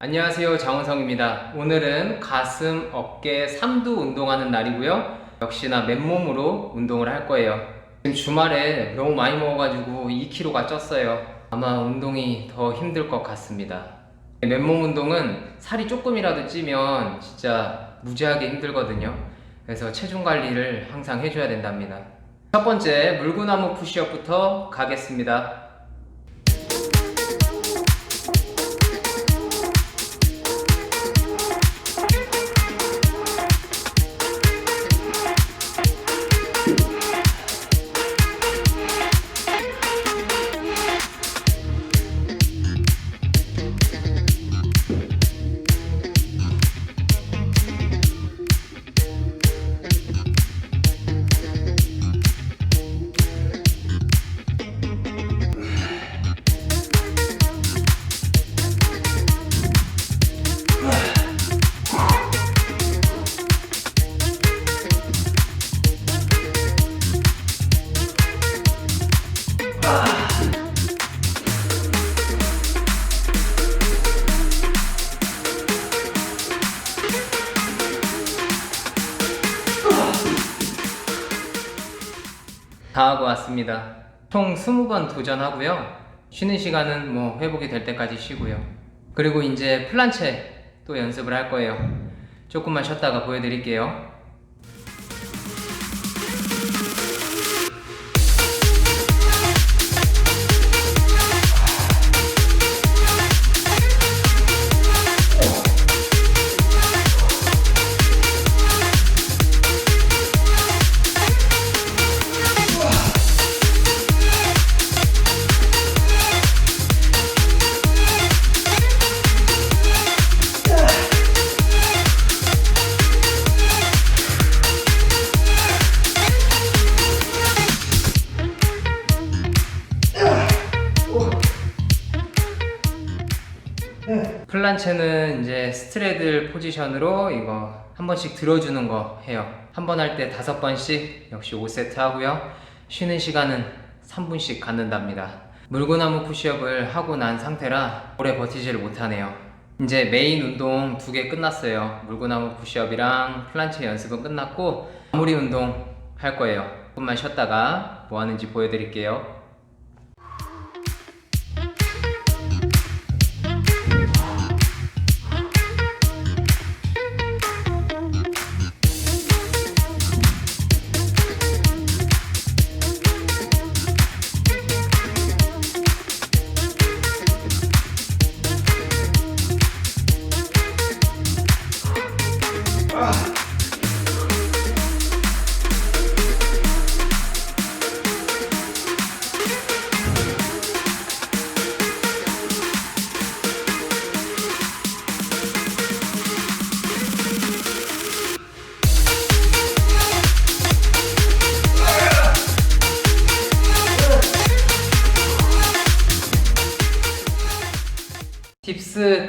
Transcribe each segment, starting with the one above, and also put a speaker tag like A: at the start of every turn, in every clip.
A: 안녕하세요 장원성입니다. 오늘은 가슴, 어깨, 삼두 운동하는 날이고요. 역시나 맨몸으로 운동을 할 거예요. 지금 주말에 너무 많이 먹어가지고 2kg가 쪘어요. 아마 운동이 더 힘들 것 같습니다. 맨몸 운동은 살이 조금이라도 찌면 진짜 무지하게 힘들거든요. 그래서 체중 관리를 항상 해줘야 된답니다. 첫 번째 물구나무 푸시업부터 가겠습니다 다 하고 왔습니다. 총 20번 도전하고요. 쉬는 시간은 뭐 회복이 될 때까지 쉬고요. 그리고 이제 플란체 또 연습을 할 거예요. 조금만 쉬었다가 보여드릴게요. 플란체는 이제 스트레들 포지션으로 이거 한 번씩 들어주는 거 해요. 한 번 할 때 다섯 번씩 역시 5세트 하고요. 쉬는 시간은 3분씩 갖는답니다. 물구나무 푸시업을 하고 난 상태라 오래 버티지를 못하네요. 이제 메인 운동 두 개 끝났어요. 물구나무 푸시업이랑 플란체 연습은 끝났고 마무리 운동 할 거예요. 조금만 쉬었다가 뭐 하는지 보여드릴게요.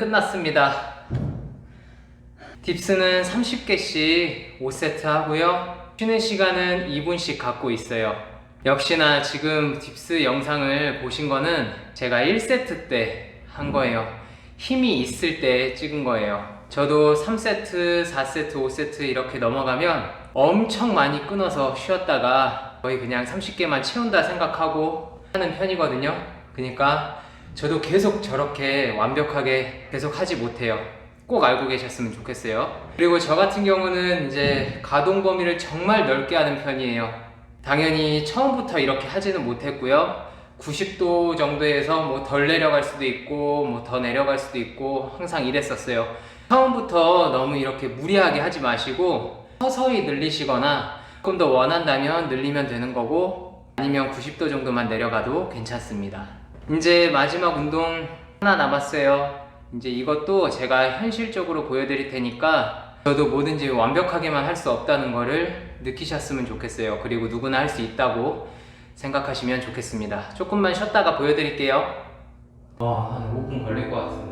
A: 끝났습니다. 딥스는 30개씩 5세트 하고요. 쉬는 시간은 2분씩 갖고 있어요. 역시나 지금 딥스 영상을 보신 거는 제가 1세트 때 한 거예요. 힘이 있을 때 찍은 거예요. 저도 3세트, 4세트, 5세트 이렇게 넘어가면 엄청 많이 끊어서 쉬었다가 거의 그냥 30개만 채운다 생각하고 하는 편이거든요. 그러니까 저도 계속 저렇게 완벽하게 계속 하지 못해요. 꼭 알고 계셨으면 좋겠어요. 그리고 저 같은 경우는 이제 가동 범위를 정말 넓게 하는 편이에요. 당연히 처음부터 이렇게 하지는 못했고요. 90도 정도에서 뭐 덜 내려갈 수도 있고 뭐 더 내려갈 수도 있고 항상 이랬었어요. 처음부터 너무 이렇게 무리하게 하지 마시고 서서히 늘리시거나 조금 더 원한다면 늘리면 되는 거고 아니면 90도 정도만 내려가도 괜찮습니다. 이제 마지막 운동 하나 남았어요. 이제 이것도 제가 현실적으로 보여드릴 테니까 저도 뭐든지 완벽하게만 할 수 없다는 거를 느끼셨으면 좋겠어요. 그리고 누구나 할 수 있다고 생각하시면 좋겠습니다. 조금만 쉬었다가 보여드릴게요. 와, 한 5분 걸릴 것 같은데.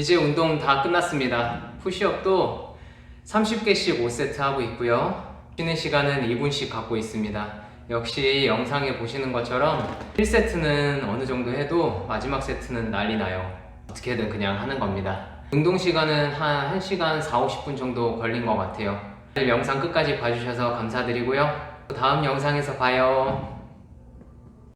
A: 이제 운동 다 끝났습니다. 푸시업도 30개씩 5세트 하고 있고요. 쉬는 시간은 2분씩 갖고 있습니다. 역시 영상에 보시는 것처럼 1세트는 어느 정도 해도 마지막 세트는 난리 나요. 어떻게든 그냥 하는 겁니다. 운동 시간은 한 1시간 4, 50분 정도 걸린 것 같아요. 영상 끝까지 봐주셔서 감사드리고요. 다음 영상에서 봐요.